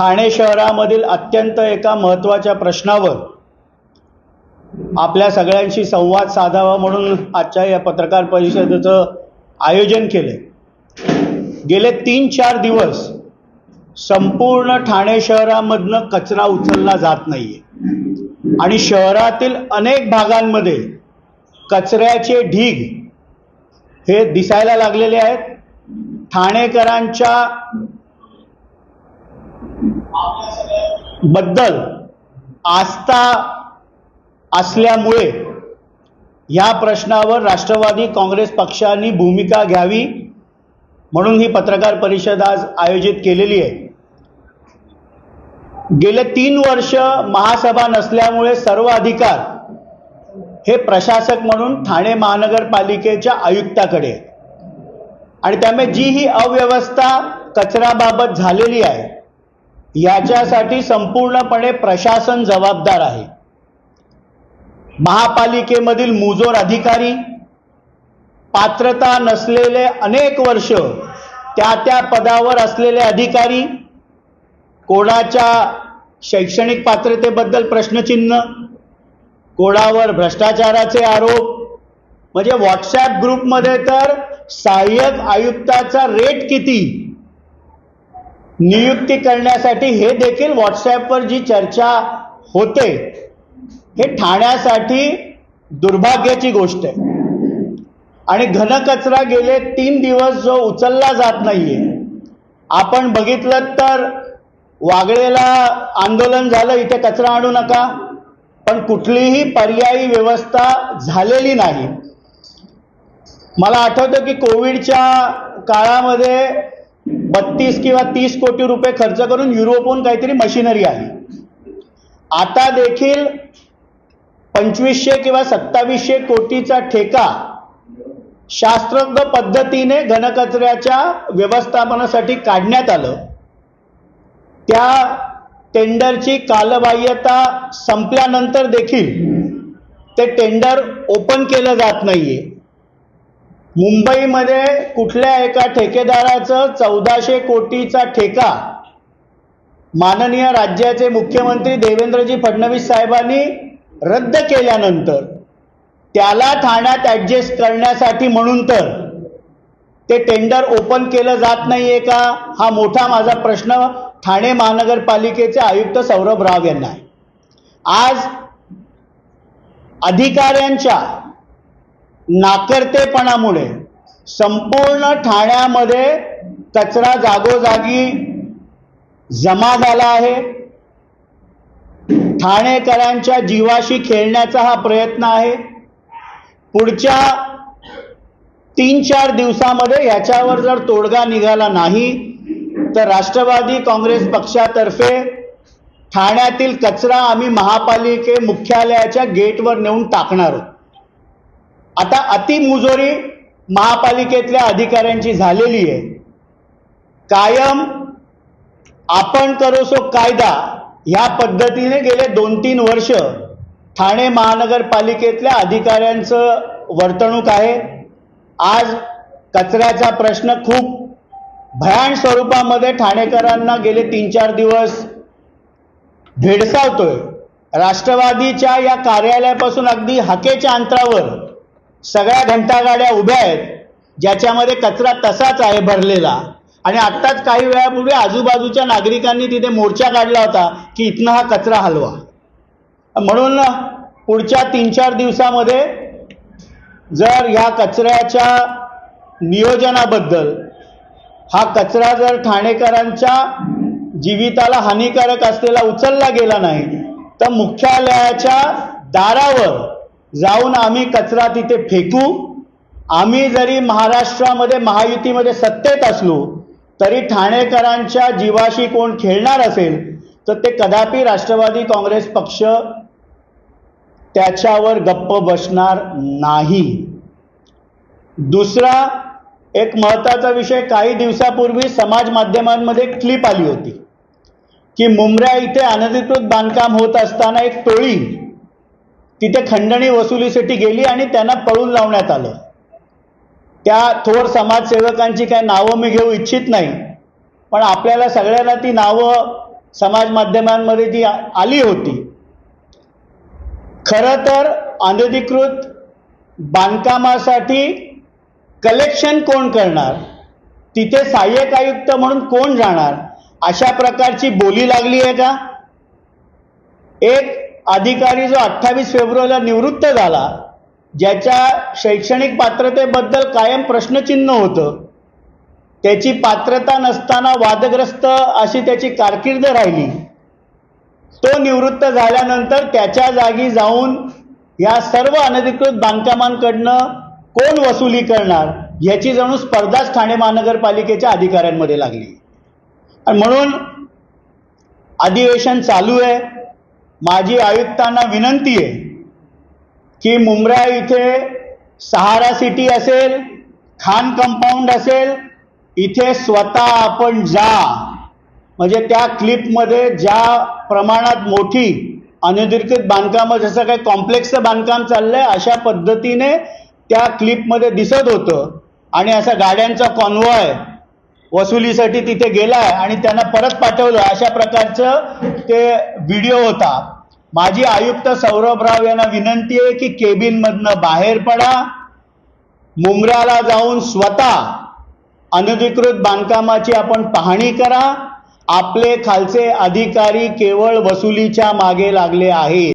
ठाणे शहरामधील अत्यंत एका महत्त्वाच्या प्रश्नावर आपल्या सगळ्यांशी संवाद साधावा म्हणून आजच्या या पत्रकार परिषदेचं आयोजन केलं गेले तीन चार दिवस संपूर्ण ठाणे शहरामधनं कचरा उचलला जात नाही आहे आणि शहरातील अनेक भागांमध्ये कचऱ्याचे ढीग हे दिसायला लागलेले आहेत. ठाणेकरांच्या बद्दल आस्था असल्यामुळे ह्या प्रश्नावर राष्ट्रवादी काँग्रेस पक्षाने भूमिका घ्यावी म्हणून ही पत्रकार परिषद आज आयोजित केलेली आहे. गेले तीन वर्ष महासभा नसल्यामुळे सर्व अधिकार हे प्रशासक म्हणून ठाणे महानगरपालिकेच्या आयुक्ताकडे. आणि त्यामुळे जी ही अव्यवस्था कचऱ्याबाबत झालेली आहे याच्यासाठी संपूर्णपणे प्रशासन जबाबदार आहे. महापालिकेमधील मुजोर अधिकारी पात्रता नसलेले अनेक वर्ष त्या त्या पदावर असलेले अधिकारी कोणाच्या शैक्षणिक पात्रतेबद्दल प्रश्नचिन्ह कोणावर भ्रष्टाचाराचे आरोप म्हणजे व्हॉट्सॲप ग्रुपमध्ये तर सहाय्यक आयुक्ताचा रेट किती? नियुक्ती करण्यासाठी हे देखील व्हॉट्सॲपवर जी चर्चा होते हे ठाण्यासाठी दुर्भाग्याची गोष्ट आहे. आणि घनकचरा गेले तीन दिवस जो उचलला जात नाहीये. आपण बघितलं तर वागळेला आंदोलन झालं इथे कचरा आणू नका. पण कुठलीही पर्यायी व्यवस्था झालेली नाही. मला आठवतं की कोविडच्या काळामध्ये बत्तीस किंवा तीस कोटी रुपये खर्च करून युरोपहून काहीतरी मशिनरी आली. आता देखील पंचवीसशे किंवा सत्तावीसशे कोटीचा ठेका शास्त्रज्ञ पद्धतीने घनकचऱ्याच्या व्यवस्थापनासाठी काढण्यात आलं. त्या टेंडरची कालबाह्यता संपल्यानंतर देखील ते टेंडर ओपन केलं जात नाहीये. मुंबईमध्ये कुठल्या एका ठेकेदाराचं चौदाशे कोटीचा ठेका? माननीय राज्याचे मुख्यमंत्री देवेंद्रजी फडणवीस साहेबांनी रद्द केल्यानंतर त्याला ठाण्यात ॲडजस्ट करण्यासाठी म्हणून तर ते टेंडर ओपन केलं जात नाहीये का? हा मोठा माझा प्रश्न ठाणे महानगरपालिकेचे आयुक्त सौरभ राव यांना आहे. आज अधिकाऱ्यांच्या नाकर्तेपणामुळे संपूर्ण ठाण्यामध्ये कचरा जागोजागी जमा झाला आहे. ठाणेकरांच्या जीवाशी खेळण्याचा हा प्रयत्न आहे. पुढच्या तीन चार दिवसामध्ये याच्यावर जर तोडगा निघाला नाही तर राष्ट्रवादी काँग्रेस पक्षातर्फे ठाण्यातील कचरा आम्ही महापालिके मुख्यालयाच्या गेटवर नेऊन टाकणार आहोत. आता अतिमुजोरी महापालिकेतल्या अधिकाऱ्यांची झालेली आहे. कायम आपण करोसो कायदा ह्या पद्धतीने गेले दोन तीन वर्ष ठाणे महानगरपालिकेतल्या अधिकाऱ्यांचं वर्तणूक आहे. आज कचऱ्याचा प्रश्न खूप भयान स्वरूपामध्ये ठाणेकरांना गेले तीन चार दिवस भेडसावतोय. राष्ट्रवादीच्या या कार्यालयापासून अगदी हाकेच्या अंतरावर सगळ्या घंटागाड्या उभ्या आहेत ज्याच्यामध्ये कचरा तसाच आहे भरलेला. आणि आत्ताच काही वेळापूर्वी आजूबाजूच्या नागरिकांनी तिथे मोर्चा काढला होता की इथनं हा कचरा हलवा. म्हणून पुढच्या तीन चार दिवसामध्ये जर ह्या कचऱ्याच्या नियोजनाबद्दल हा कचरा जर ठाणेकरांच्या जीविताला हानिकारक असलेला उचलला गेला नाही तर मुख्यालयाच्या दारावर जाऊन आम्ही कचरा तिथे फेकू. आम्ही जरी महाराष्ट्रामध्ये महायुतीमध्ये सत्तेत असलो तरी ठाणेकरांच्या जीवाशी कोण खेळणार असेल तर ते कदापि राष्ट्रवादी काँग्रेस पक्ष त्याच्यावर गप्प बसणार नाही. दुसरा एक महत्त्वाचा विषय काही दिवसापूर्वी समाज माध्यमांमध्ये क्लिप आली होती की मुंबऱ्या इथे अनधिकृत बांधकाम होत असताना एक टोळी तिथे खंडणी वसुलीसाठी गेली आणि त्यांना पळून लावण्यात आलं. त्या थोर समाजसेवकांची काही नावं मी घेऊ इच्छित नाही पण आपल्याला सगळ्यांना ती नावं समाज माध्यमांमध्ये ती आली होती. खरं तर अनधिकृत बांधकामासाठी कलेक्शन कोण करणार? तिथे सहाय्यक आयुक्त म्हणून कोण जाणार? अशा प्रकारची बोली लागली आहे का? एक अधिकारी जो अठ्ठावीस फेब्रुवारीला निवृत्त झाला ज्याच्या शैक्षणिक पात्रतेबद्दल कायम प्रश्नचिन्ह होतं त्याची पात्रता नसताना वादग्रस्त अशी त्याची कारकीर्द राहिली. तो निवृत्त झाल्यानंतर त्याच्या जागी जाऊन या सर्व अनधिकृत बांधकामांकडनं कोण वसुली करणार याची जणू स्पर्धाच ठाणे महानगरपालिकेच्या अधिकाऱ्यांमध्ये लागली. आणि म्हणून अधिवेशन चालू आहे. माझी आयुक्तांना विनंती आहे की मुंब्रा इथे सहारा सिटी असेल खान कंपाऊंड असेल इथे स्वतः आपण जा. म्हणजे त्या क्लिपमध्ये ज्या प्रमाणात मोठी अनधिकृत बांधकामं जसं काही कॉम्प्लेक्सचं बांधकाम चाललं आहे अशा पद्धतीने त्या क्लिपमध्ये दिसत होतं. आणि असा गाड्यांचा कॉन्वॉय वसुलीसाठी तिथे गेलाय आणि त्यांना परत पाठवलं. अशा प्रकारचं ते व्हिडिओ होता. माझी आयुक्त सौरभ राव यांना विनंती आहे की केबिनमधनं बाहेर पडा. मुंब्राला जाऊन स्वतः अनधिकृत बांधकामाची आपण पाहणी करा. आपले खालचे अधिकारी केवळ वसुलीच्या मागे लागले आहेत.